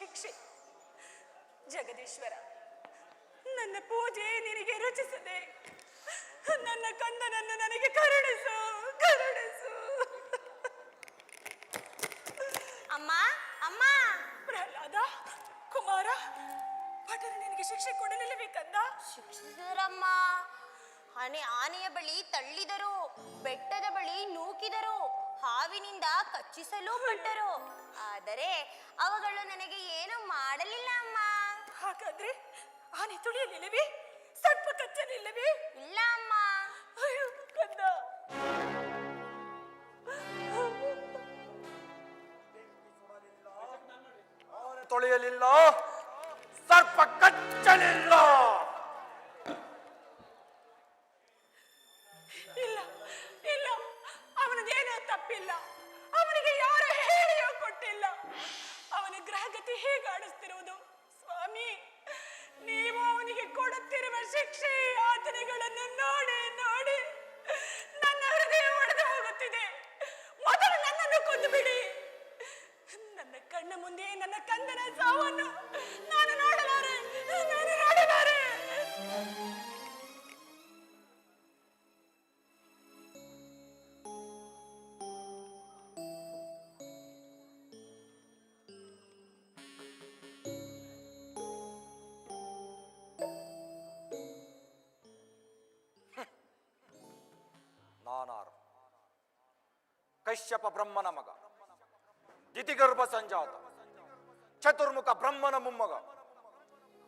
ಶಿಕ್ಷೆ. ಜಗದೀಶ್ವರ ನನ್ನ ಪೂಜೆ ನಿನಗೆ ರಚಿಸದೆ. ನನ್ನ ಕಂದನನ್ನು ನನಗೆ ಕರುಣಿಸು ಕರುಣಿಸು. ಅಮ್ಮ ಅಮ್ಮ. ಪ್ರಹ್ಲಾದ ಕುಮಾರ ಭಟರು ನಿನಗೆ ಶಿಕ್ಷೆ ಕೊಡಲಿಲ್ಲವೇ ಕಂದ ಶಿಕ್ಷಿಸಿದರಮ್ಮ ಆನೆ ಆನೆಯ ಬಳಿ ತಳ್ಳಿದರು ಬೆಟ್ಟದ ಬಳಿ ನೂಕಿದರು ಹಾವಿನಿಂದ ಕಚ್ಚಿಸಲು ಪಟ್ಟರು. ಆದರೆ ಅವುಗಳು ನನಗೆ ಏನು ಮಾಡಲಿಲ್ಲ ಅಮ್ಮ ಹಾಗಾದ್ರೆ ಆನೆ ತುಳಿಯಲಿಲ್ಲವೇ? ಸ್ವಲ್ಪ ಕಚ್ಚಲಿಲ್ಲವೇ? ಇಲ್ಲ ಅಮ್ಮ ಅಯ್ಯೋ ಕಂದ ಆನೆ ತೊಳೆಯಲಿಲ್ಲ. ಸರ್ಪ ಕಚ್ಚಲಿಲ್ಲ. ಅವನ ಗ್ರಹಗತಿ ಹೇಗೆ ಆಡಿಸ್ತಿರುವುದು? ಸ್ವಾಮಿ, ನೀವು ಅವನಿಗೆ ಕೊಡುತ್ತಿರುವ ಶಿಕ್ಷೆ, ಯಾತನೆಗಳನ್ನು ನೋಡಿ ನೋಡಿ. ನನ್ನ ಹೃದಯ ಒಡೆದು ಹೋಗುತ್ತಿದೆ. ಮೊದಲು ನನ್ನನ್ನು ಕೊಂದು ಬಿಡಿ ನನ್ನ ಕಣ್ಣ ಮುಂದೆ ನನ್ನ ಕಂದನ ಸಾವನ್ನು ನಾನು ನೋಡಲಾರೆ ನಾನು ನೋಡಲಾರೆ. ನಾನಾರು. ಕಶ್ಯಪ ಬ್ರಹ್ಮನ ಮಗ. ದಿತಿಗರ್ಭ ಸಂಜಾತ. ಚತುರ್ಮುಖ ಬ್ರಹ್ಮನ ಮೊಮ್ಮಗ.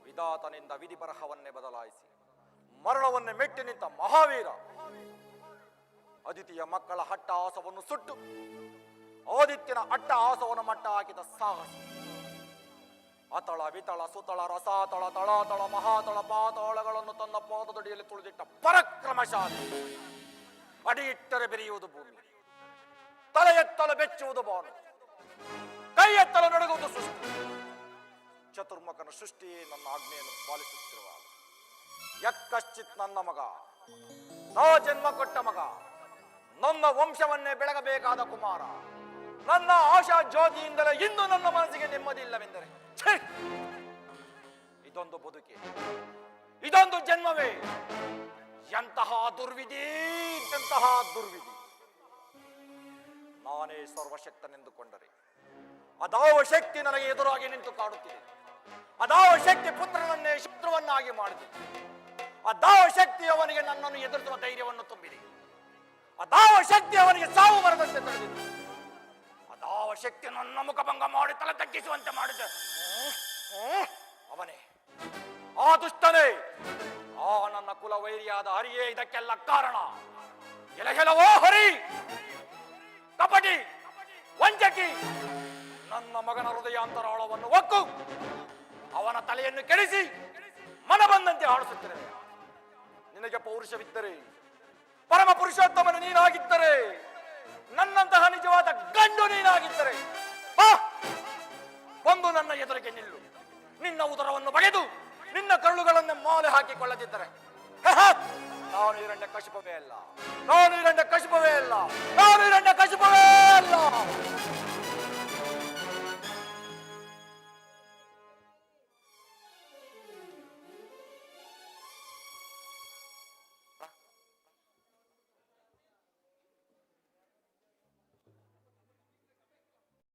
ವಿಧಾತನಿಂದ ವಿಧಿ ಬರಹವನ್ನೇ ಬದಲಾಯಿಸಿ, ಮರಣವನ್ನೇ ಮೆಟ್ಟಿ ನಿಂತ ಮಹಾವೀರ. ಅದಿತಿಯ ಮಕ್ಕಳ ಹಟ್ಟ ಆಸವನ್ನು ಸುಟ್ಟು, ಆದಿತ್ಯನ ಅಟ್ಟ ಆಸವನ್ನು ಮಟ್ಟ ಹಾಕಿದ ಸಾಹಸ. ಅತಳ ವಿತಳ ಸುತಳ ರಸಾತಳ ತಳಾತಳ ಮಹಾತಳ ಪಾತಾಳಗಳನ್ನು ತನ್ನ ಪಾದದಡಿಯಲ್ಲಿ ತುಳಿದಿಟ್ಟ ಪರಕ್ರಮಶಾಲಿ. ಅಡಿ ಇಟ್ಟರೆ ಬೆರೆಯುವುದು ಭೂಮಿ. ತಲೆ ಎತ್ತಲು ಬೆಚ್ಚುವುದು ಬಾನು. ಕೈ ಎತ್ತಲು ನಡುಗುವುದು ಸೃಷ್ಟಿ ಚತುರ್ಮುಖನ ಸೃಷ್ಟಿಯೇ ನನ್ನ ಆಜ್ಞೆಯನ್ನು ಪಾಲಿಸುತ್ತಿರುವ ಯಕ್ಕಶ್ಚಿತ್ ನನ್ನ ಮಗ. ನಾ ಜನ್ಮ ಕೊಟ್ಟ ಮಗ. ನನ್ನ ವಂಶವನ್ನೇ ಬೆಳಗಬೇಕಾದ ಕುಮಾರ. ನನ್ನ ಆಶಾ ಜ್ಯೋತಿಯಿಂದಲೇ ಇಂದು ನನ್ನ ಮನಸ್ಸಿಗೆ ನೆಮ್ಮದಿ ಇಲ್ಲವೆಂದರೆ! ಇದೊಂದು ಬದುಕೆ. ಇದೊಂದು ಜನ್ಮವೇ. ಎಂತಹ ದುರ್ವಿಧಿ ಎಂತಹ ದುರ್ವಿಧಿ. ನಾನೇ ಸರ್ವಶಕ್ತನೆಂದುಕೊಂಡರೆ ಅದಾವ ಶಕ್ತಿ ನನಗೆ ಎದುರಾಗಿ ನಿಂತು ಕಾಡುತ್ತಿದೆ. ಅದಾವ ಶಕ್ತಿ ಪುತ್ರನನ್ನೇ ಶತ್ರುವನ್ನಾಗಿ ಮಾಡಿದೆ. ಅದಾವ ಶಕ್ತಿ ಅವನಿಗೆ ನನ್ನನ್ನು ಎದುರಿಸುವ ಧೈರ್ಯವನ್ನು ತುಂಬಿದೆ. ಅದಾವ ಶಕ್ತಿ ಅವನಿಗೆ ಸಾವು ಬರದಂತೆ ತಡೆದಿದೆ ಅದಾವ ಶಕ್ತಿ ನನ್ನ ಮುಖಭಂಗ ಮಾಡಿ ತಲೆ ತಗ್ಗಿಸುವಂತೆ ಮಾಡಿದೆ. ಅವನೇ. ಆ ದುಷ್ಟನೇ! ಆ ನನ್ನ ಕುಲ ವೈರಿಯಾದ ಹರಿಯೇ, ಇದಕ್ಕೆಲ್ಲ ಕಾರಣ. ಎಲಗೆಲವೋ ಹರಿ! ಕಪಟಿ! ವಂಚಕಿ! ನನ್ನ ಮಗನ ಹೃದಯಾಂತರಾಳವನ್ನು ಒಕ್ಕು! ಅವನ ತಲೆಯನ್ನು ಕೆಡಿಸಿ! ಮನ ಬಂದಂತೆ ಆಡಿಸುತ್ತೇನೆ. ನಿನಗೆ ಪೌರುಷವಿದ್ದರೆ, ಪರಮ ಪುರುಷೋತ್ತಮನ ನೀನಾಗಿದ್ದರೆ, ನನ್ನಂತಹ ನಿಜವಾದ ಗಂಡು ನೀನಾಗಿದ್ದರೆ ಬಂದು ನನ್ನ ಎದುರಿಗೆ ನಿಲ್ಲು. ನಿನ್ನ ಉದರವನ್ನು ಬಗೆದು ನಿನ್ನ ಕರುಳುಗಳನ್ನು ಮಾಲೆ ಹಾಕಿಕೊಳ್ಳದಿದ್ದರೆ. ನಾನು ಇರಂಡ ಕಶುಪವೇ ಅಲ್ಲ. ನಾನು ಇರಂಡ ಕಶುಪವೇ ಅಲ್ಲ. ನಾನು ಇರಂಡ ಕಶುಪವೇ ಅಲ್ಲ.